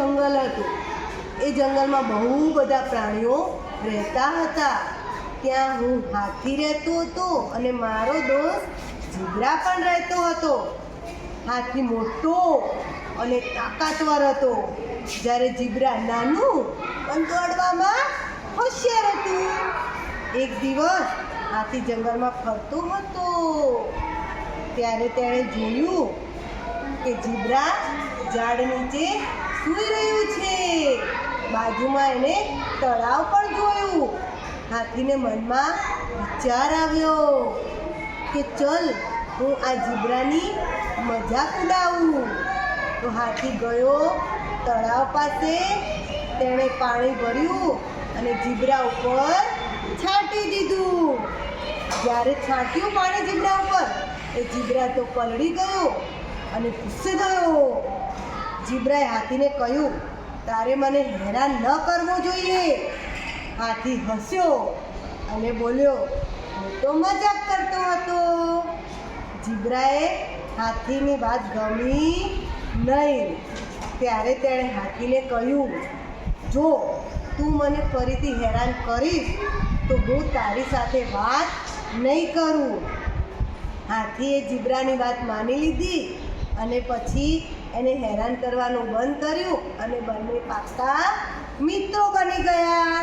જંગલ હતું. એ જંગલમાં બહુ બધા પ્રાણીઓ રહેતા હતા. ત્યાં હું હાથી રહેતો હતો અને મારો દોસ્ત જીબ્રા પણ રહેતો હતો. હાથી મોટો અને તાકાતવર હતો. જ્યારે જીબ્રા નાનું પણ દોડવામાં હોશિયાર હતું. એક દિવસ હાથી જંગલમાં ફરતો હતો. ત્યારે તેણે જોયું કે જીબ્રા ઝાડ નીચે સૂઈ રહ્યું છે. બાજુમાં એને તળાવ પણ જોયું. હાથીને મનમાં વિચાર આવ્યો કે ચલ, હું આ ઝીબ્રાની મજાક ઉડાવું. તો હાથી ગયો તળાવ પાસે. તેણે પાણી ભર્યું અને ઝીબ્રા ઉપર છાંટી દીધું. જ્યારે છાંટ્યું પાણી ઝીબ્રા ઉપર, એ ઝીબ્રા તો પલળી ગયો. અને ગુસ્સે થયો જીબ્રાએ હાથીને કહ્યું, તારે મને હેરાન ન કરવો જોઈએ. હાથી હસ્યો અને બોલ્યો, હું તો મજાક કરતો હતો. જીબ્રાએ હાથીની વાત ગમી નહીં. ત્યારે તેણે હાથીને કહ્યું, જો તું મને ફરીથી હેરાન કરીશ, તો હું તારી સાથે વાત નહીં કરું. હાથીએ જીબ્રાની વાત માની લીધી અને પછી એને હેરાન કરવાનું બંધ કર્યું અને બંને પાક્કા મિત્રો બની ગયા.